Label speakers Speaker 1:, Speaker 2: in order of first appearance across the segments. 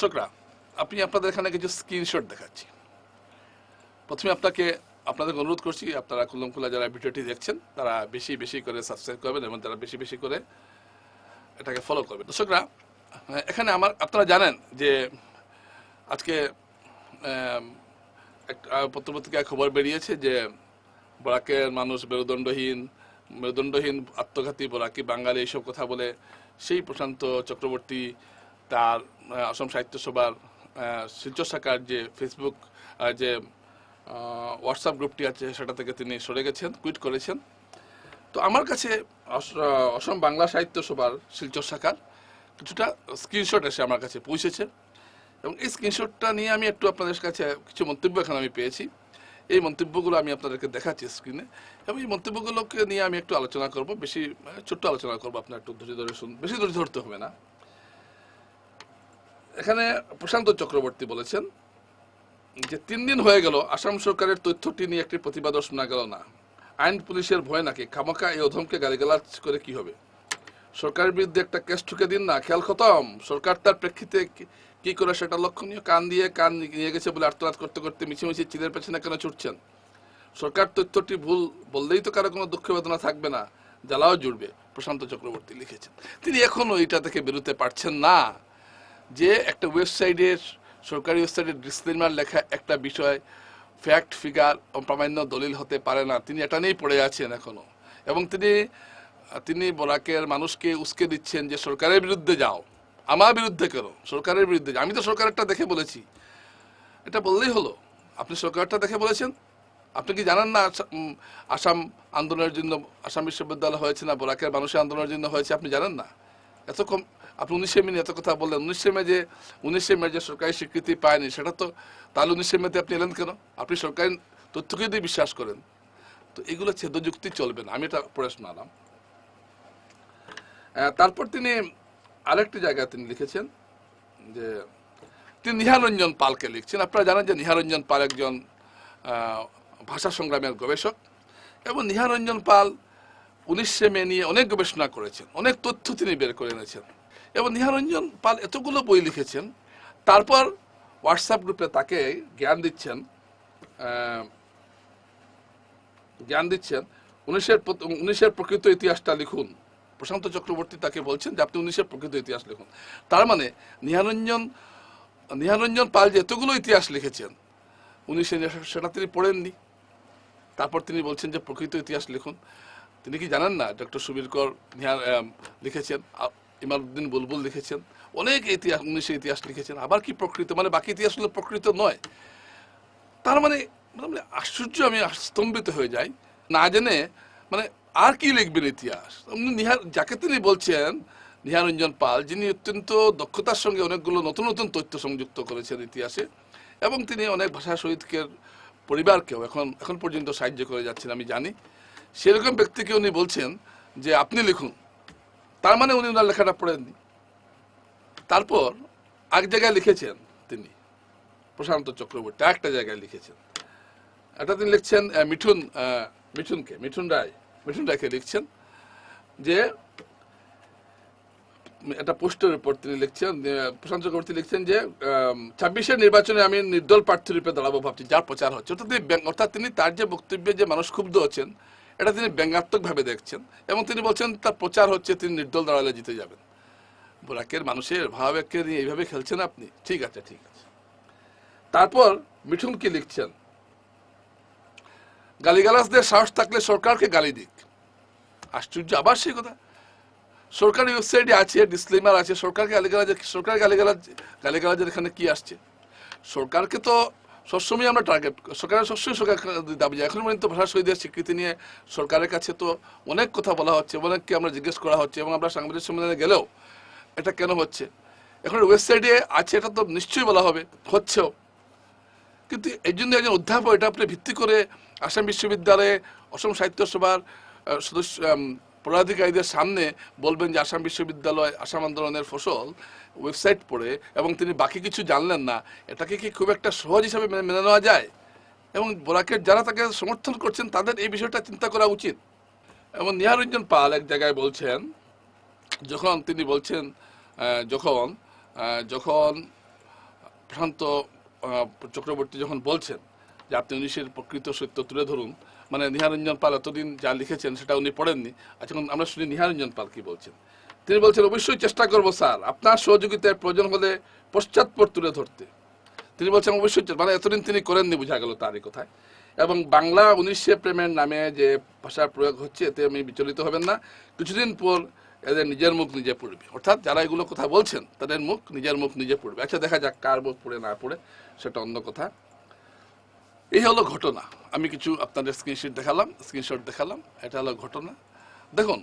Speaker 1: দর্শকরা আপনি আপনাদের এখানে কিছু স্ক্রিনশট দেখাচ্ছি। প্রথমে আপনাকে আপনাদের অনুরোধ করছি আপনারা খুল্লম খুল্লা যারা ভিডিওটি দেখছেন তারা বেশি বেশি করে সাবস্ক্রাইব করবেন এবং তারা বেশি বেশি করে এটাকে ফলো করবেন। দর্শকরা আহ, এখানে আমার আপনারা জানেন যে আজকে পত্রপত্রিকায় খবর বেরিয়েছে যে বরাকের মানুষ মেরুদণ্ডহীন মেরুদণ্ডহীন আত্মঘাতী বরাকি বাঙালি এইসব কথা বলে সেই প্রশান্ত চক্রবর্তী তার অসম সাহিত্য সভার শিলচর শাখার যে ফেসবুক যে হোয়াটসঅ্যাপ গ্রুপটি আছে, সেটা থেকে তিনি সরে গেছেন কুইট করেছেন। তো আমার কাছে অসম বাংলা সাহিত্য সভার শিলচর শাখার কিছুটা স্ক্রিনশট এসে আমার কাছে পৌঁছেছে এবং এই স্ক্রিনশটটা নিয়ে আমি একটু আপনাদের কাছে কিছু মন্তব্য এখানে আমি পেয়েছি। এই মন্তব্যগুলো আমি আপনাদেরকে দেখাচ্ছি স্ক্রিনে এবং এই মন্তব্যগুলোকে নিয়ে আমি একটু আলোচনা করব, বেশি ছোট্ট আলোচনা করব, আপনার একটু ধৈর্য ধরে শুন, বেশি ধৈর্য ধরতে হবে না। এখানে প্রশান্ত চক্রবর্তী বলেছেন যে তিন দিন হয়ে গেল, আসাম সরকারের তথ্যটি নিয়ে একটি প্রতিবাদও শোনা গেল না। আইন পুলিশের ভয় নাকি? খামাকা এই অধমকে গালিগালাজ করে কি হবে? সরকারের বিরুদ্ধে একটা কেস ঠুকে দিন না, খেয়াল খতম। সরকার তার প্রেক্ষিতে কি- করে সেটা লক্ষণীয়? কান দিয়ে কান নিয়ে গেছে বলে আর্তনাদ করতে করতে মিছিমিছি চিলের পেছনে কেন ছুটছেন? সরকার তথ্যটি ভুল বললেই তো কারও কোনো দুঃখ বেদনা থাকবে না, জ্বালাও জুড়বে, প্রশান্ত চক্রবর্তী লিখেছেন। তিনি এখনও এটা থেকে বেরোতে পারছেন না। যে একটা ওয়েবসাইটের সরকারি ওয়েবসাইটের ডিসক্লেমার লেখা একটা বিষয় ফ্যাক্ট ফিগার প্রামাণ্য দলিল হতে পারে না। তিনি এটা নিয়েই পড়ে আছেন এখনও এবং তিনি তিনি বরাকের মানুষকে উস্কে দিচ্ছেন যে, সরকারের বিরুদ্ধে যাও। আমার বিরুদ্ধে কেন? সরকারের বিরুদ্ধে। আমি তো সরকারেরটা দেখে বলেছি। এটা বললেই হলো। আপনি সরকারটা দেখে বলেছেন? আপনি কি জানেন না আস- আসাম আন্দোলনের জন্য, আসাম বিশ্ববিদ্যালয় হয়েছে না, বরাকের মানুষের আন্দোলনের জন্য হয়েছে? আপনি জানেন না? এত কম আপনি উনিশে মে এত কথা বললেন। উনিশে মে যে, উনিশে মে যে সরকারি স্বীকৃতি পায়নি, সেটা তো তাহলে উনিশে মেতে আপনি এলেন কেন? আপনি সরকারি তথ্যকে দিয়ে বিশ্বাস করেন, তো এগুলো ছেদযুক্তি চলবে না। আমি এটা পড়ে শোনালাম তারপর তিনি আরেকটি জায়গায় তিনি লিখেছেন যে, তিনি নিহারঞ্জন পালকে লিখছেন। আপনারা জানেন যে নিহারঞ্জন পাল একজন ভাষা সংগ্রামের গবেষক এবং নিহারঞ্জন পাল উনিশে মে নিয়ে অনেক গবেষণা করেছেন। অনেক তথ্য তিনি বের করে এনেছেন। এবং নিহারঞ্জন পাল এতগুলো বই লিখেছেন, তারপর হোয়াটসঅ্যাপ গ্রুপে তাকে জ্ঞান দিচ্ছেন জ্ঞান দিচ্ছেন, উনিশের উনিশের প্রকৃত ইতিহাসটা লিখুন। প্রশান্ত চক্রবর্তী তাকে বলছেন যে আপনি উনিশের প্রকৃত ইতিহাস লিখুন। তার মানে নিহারঞ্জন নিহারঞ্জন পাল যে এতগুলো ইতিহাস লিখেছেন, উনিশে সেটা তিনি পড়েননি। তারপর তিনি বলছেন যে প্রকৃত ইতিহাস লিখুন। তিনি কি জানেন না? ডক্টর সুবীর কর লিখেছেন। ইমারুদ্দিন বুলবুল লিখেছেন, অনেক ইতিহাস, উনিশে ইতিহাস লিখেছেন, আবার কি প্রকৃত? মানে বাকি ইতিহাসগুলো প্রকৃত নয়। তার মানে মানে আশ্চর্য, আমি স্তম্ভিত হয়ে যাই, না জেনে মানে আর কি লিখবেন ইতিহাস? নিহার, যাকে তিনি বলছেন নিহারঞ্জন পাল, যিনি অত্যন্ত দক্ষতার সঙ্গে অনেকগুলো নতুন নতুন তথ্য সংযুক্ত করেছেন ইতিহাসে, এবং তিনি অনেক ভাষা শহীদকের পরিবারকেও এখন এখন পর্যন্ত সাহায্য করে যাচ্ছেন, আমি জানি। সেরকম ব্যক্তিকে উনি বলছেন যে, আপনি লিখুন। তার মানে উনি ওনার লেখাটা পড়েননি। তারপর এক জায়গায় লিখেছেন তিনি, প্রশান্ত চক্রবর্তী, একটা জায়গায় লিখেছেন। এটা তিনি লিখছেন মিঠুন মিঠুনকে, মিঠুন রায়, মিঠুন রায়কে লিখছেন যে, একটা পোস্টের উপর তিনি লিখছেন প্রশান্ত চক্রবর্তী লিখছেন যে ছাব্বিশের নির্বাচনে আমি নির্দল প্রার্থী রূপে দাঁড়াবো ভাবছি, যার প্রচার হচ্ছে। অর্থাৎ তিনি অর্থাৎ তিনি তার যে বক্তব্যে যে মানুষ ক্ষুব্ধ হচ্ছেন এটা তিনি ব্যঙ্গাত্মকভাবে দেখছেন এবং তিনি বলছেন, তার প্রচার হচ্ছে, তিনি নির্দল দাঁড়ালে জিতে যাবেন। বোরাকের মানুষের ভাবাবেগকে নিয়ে এইভাবে খেলছেন আপনি? ঠিক আছে ঠিক আছে। তারপর মিঠুন কি লিখছেন? গালিগালাজদের সাহস থাকলে সরকারকে গালি দিক। আশ্চর্য, আবার সেই কথা। সরকারি ওয়েবসাইটে আছে, ডিসক্লেমার আছে, সরকারকে গালিগালাজ সরকার গালিগালাজ, গালিগালাজের এখানে কি আসছে? সরকারকে তো সবসময় আমরা টার্গেট সরকারের সবসময় সরকার দাবি যায় এখন পর্যন্ত ভাষা শহীদের স্বীকৃতি নিয়ে সরকারের কাছে তো অনেক কথা বলা হচ্ছে, অনেককে আমরা জিজ্ঞেস করা হচ্ছে এবং আমরা সাংবাদিক সম্মেলনে গেলেও এটা কেন হচ্ছে? এখন ওয়েবসাইটে আছে এটা তো নিশ্চয়ই বলা হবে, হচ্ছেও। কিন্তু এই জন্য একজন অধ্যাপক, এটা আপনি ভিত্তি করে আসাম বিশ্ববিদ্যালয়ে অসম সাহিত্য সভার সদস্য পদাধিকারীদের সামনে বলবেন যে আসাম বিশ্ববিদ্যালয়, আসাম আন্দোলনের ফসল ওয়েবসাইট পড়ে, এবং তিনি বাকি কিছু জানলেন না, এটাকে কি খুব একটা সহজ হিসাবে মেনে নেওয়া যায়? এবং বোরাকের যারা তাকে সমর্থন করছেন, তাদের এই বিষয়টা চিন্তা করা উচিত। এবং নিহারঞ্জন পাল এক জায়গায় বলছেন, যখন তিনি বলছেন যখন যখন প্রশান্ত চক্রবর্তী যখন বলছেন যে আপনি উনিশের প্রকৃত সত্য তুলে ধরুন মানে নিহারঞ্জন পাল এতদিন যা লিখেছেন সেটা উনি পড়েননি। আচ্ছা আমরা শুনি, নিহারঞ্জন পাল কি বলছেন? তিনি বলছেন, অবশ্যই চেষ্টা করব স্যার, আপনার সহযোগিতায় প্রয়োজন হলে পশ্চাৎপর তুলে ধরতে। তিনি বলছেন, অবশ্যই মানে এতদিন তিনি করেননি, বোঝা গেল তারই কথায়। এবং বাংলা উনিশে প্রেমের নামে যে ভাষার প্রয়োগ হচ্ছে, এতে আমি বিচলিত হবেন না। কিছুদিন পর এদের নিজের মুখ নিজে পড়বে। অর্থাৎ যারা এগুলো কথা বলছেন, তাদের মুখ নিজের মুখ নিজে পড়বে। আচ্ছা দেখা যাক কার মুখ পড়ে, না পড়ে, সেটা অন্য কথা। এই হলো ঘটনা। আমি কিছু আপনাদের স্ক্রিনশট দেখালাম স্ক্রিনশট দেখালাম, এটা হলো ঘটনা। দেখুন,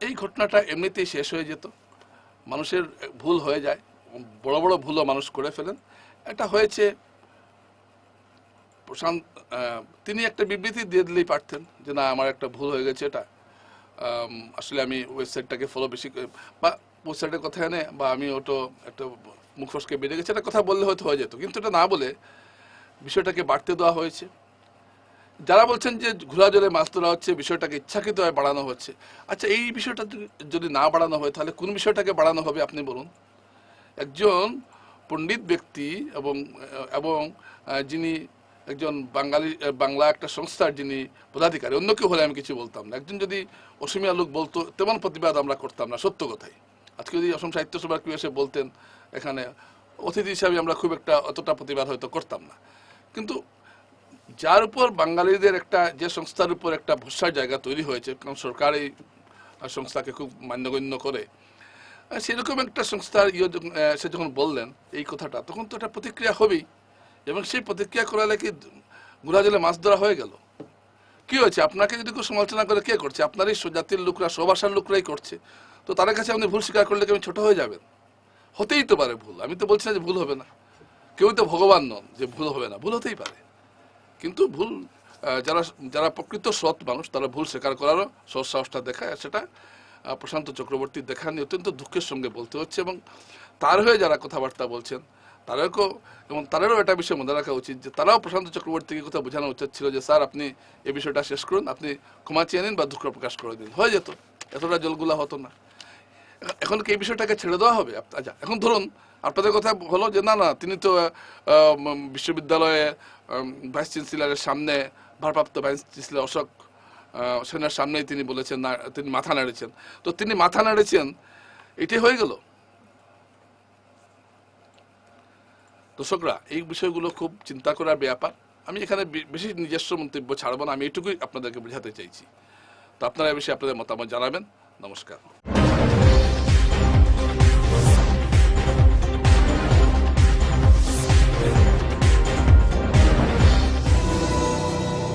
Speaker 1: এই ঘটনাটা এমনিতেই শেষ হয়ে যেত। মানুষের ভুল হয়ে যায়, বড় বড় ভুলও মানুষ করে ফেলেন। এটা হয়েছে, প্রশান্ত তিনি একটা বিবৃতি দিয়ে দিলেই পারতেন যে, না, আমার একটা ভুল হয়ে গেছে এটা। আসলে আমি ওয়েবসাইটটাকে ফলো বেশি বা ওয়েবসাইটের কথা এনে, বা আমি ওটো একটা মুখ ফসকে বেড়ে গেছে একটা কথা বললে হয়তো হয়ে যেত। কিন্তু এটা না বলে বিষয়টাকে বাড়তে দেওয়া হয়েছে। যারা বলছেন যে ঘোলা জলে মাছ ধরা হচ্ছে, বিষয়টাকে ইচ্ছাকৃতভাবে বাড়ানো হচ্ছে। আচ্ছা এই বিষয়টা যদি- না বাড়ানো হয়, তাহলে কোন বিষয়টাকে বাড়ানো হবে আপনি বলুন? একজন পণ্ডিত ব্যক্তি এবং এবং যিনি একজন বাঙালি, বাংলা একটা সংস্থার যিনি পদাধিকারী, অন্য কেউ হলে আমি কিছু বলতাম না। একজন যদি অসমিয়া লোক বলতো, তেমন প্রতিবাদ আমরা করতাম না, সত্য কথাই। আজকে যদি অসম সাহিত্য সভার কেউ এসে বলতেন, এখানে অতিথি হিসাবে আমরা খুব একটা অতটা প্রতিবাদ হয়তো করতাম না। কিন্তু যার উপর বাঙালিদের একটা, যে সংস্থার উপর একটা ভরসার জায়গা তৈরি হয়েছে, কারণ সরকার এই সংস্থাকে খুব মান্যগণ্য করে সেরকম একটা সংস্থার ইয়ে সে যখন বললেন এই কথাটা, তখন তো একটা প্রতিক্রিয়া হবেই। এবং সেই প্রতিক্রিয়া করালে কি ঘোরা জলে মাছ ধরা হয়ে গেল। কি হয়েছে? আপনাকে যদি কেউ সমালোচনা করে, কে করছে? আপনার এই জাতির লোকরা সবাসার লোকরাই করছে। তো তাদের কাছে আপনি ভুল স্বীকার করলে কি আপনি ছোটো হয়ে যাবেন? হতেই তো পারে ভুল। আমি তো বলছি না যে ভুল হবে না। কেউ তো ভগবান নন, যে ভুল হবে না, ভুল হতেই পারে। কিন্তু ভুল যারা যারা প্রকৃত সৎ মানুষ, তারা ভুল স্বীকার করারও সৎ সাহসটা দেখায় সেটা প্রশান্ত চক্রবর্তী নিয়ে অত্যন্ত দুঃখের সঙ্গে বলতে হচ্ছে, এবং তার হয়ে যারা কথাবার্তা বলছেন, তাদেরকেও, এবং তাদেরও এটা বিষয় মনে রাখা উচিত, যে তারাও প্রশান্ত চক্রবর্তীকে কথা বোঝানো উচিত ছিল, যে স্যার, আপনি এই বিষয়টা শেষ করুন, আপনি ক্ষমা চেয়ে নিন বা দুঃখ প্রকাশ করে দিন। হয়ে যেত, এতটা জলগুলা হতো না। এখন কি এই বিষয়টাকে ছেড়ে দেওয়া হবে? আচ্ছা এখন ধরুন, আপনাদের কথা হলো যে না না, তিনি তো বিশ্ববিদ্যালয়ে ভাইস চ্যান্সেলরের সামনে, ভারপ্রাপ্ত ভাইস চ্যান্সেলর অশোক সেনার সামনেই তিনি বলেছেন, না, তিনি মাথা নাড়েছেন। তো তিনি মাথা নাড়েছেন, এটাই হয়ে গেল। দর্শকরা, এই বিষয়গুলো খুব চিন্তা করার ব্যাপার। আমি এখানে বেশি নিজস্ব মন্তব্য ছাড়বো না, আমি এটুকুই আপনাদেরকে বোঝাতে চাইছি। তো আপনারা এ বিষয়ে আপনাদের মতামত জানাবেন। নমস্কার।